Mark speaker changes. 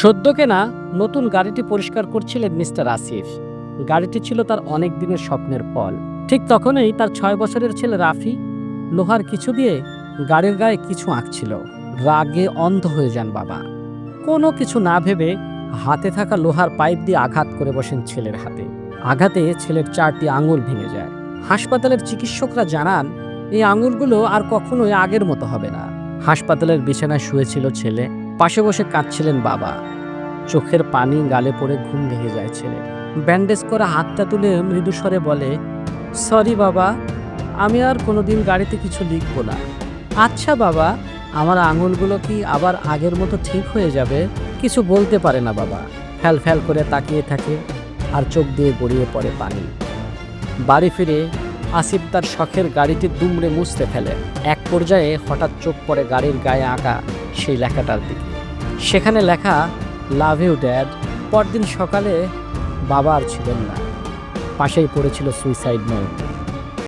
Speaker 1: সদ্য কেনা নতুন গাড়িটি পরিষ্কার করছিলেন মিস্টার আসিফ। গাড়িটি ছিল তার অনেক দিনের স্বপ্নের ফল। ঠিক তখনই তার ছয় বছরের ছেলে রাফি লোহার কিছু দিয়ে গাড়ির গায়ে কিছু আঁকছিল। রাগে অন্ধ হয়ে যান বাবা। কোনো কিছু না ভেবে হাতে থাকা লোহার পাইপ দিয়ে আঘাত করে বসেন ছেলের হাতে। আঘাতে ছেলের চারটি আঙুল ভেঙে যায়। হাসপাতালের চিকিৎসকরা জানান, এই আঙুলগুলো আর কখনোই আগের মতো হবে না। হাসপাতালের বিছানায় শুয়েছিল ছেলে পাশে বসে কাঁদছিলেন বাবা। চোখের পানি গালে পড়ে ঘুম ভেঙে যায় ছেলে। ব্যান্ডেজ করা হাতটা তুলে মৃদুস্বরে বলে, সরি বাবা, আমি আর কোনোদিন গাড়িতে কিছু লিখব না। আচ্ছা বাবা, আমার আঙুলগুলো কি আবার আগের মতো ঠিক হয়ে যাবে? কিছু বলতে পারে না বাবা। ফ্যাল ফ্যাল করে তাকিয়ে থাকে আর চোখ দিয়ে গড়িয়ে পড়ে পানি। বাড়ি ফিরে আসিফ তার শখের গাড়িটি দুমড়ে মুছতে ফেলে। এক পর্যায়ে হঠাৎ চোখ পড়ে গাড়ির গায়ে আঁকা সেই লেখাটার দিকে। সেখানে লেখা, লাভ ইউ, ড্যাড। পরদিন সকালে বাবা আর ছিলেন না। পাশেই পড়েছিল সুইসাইড নোট।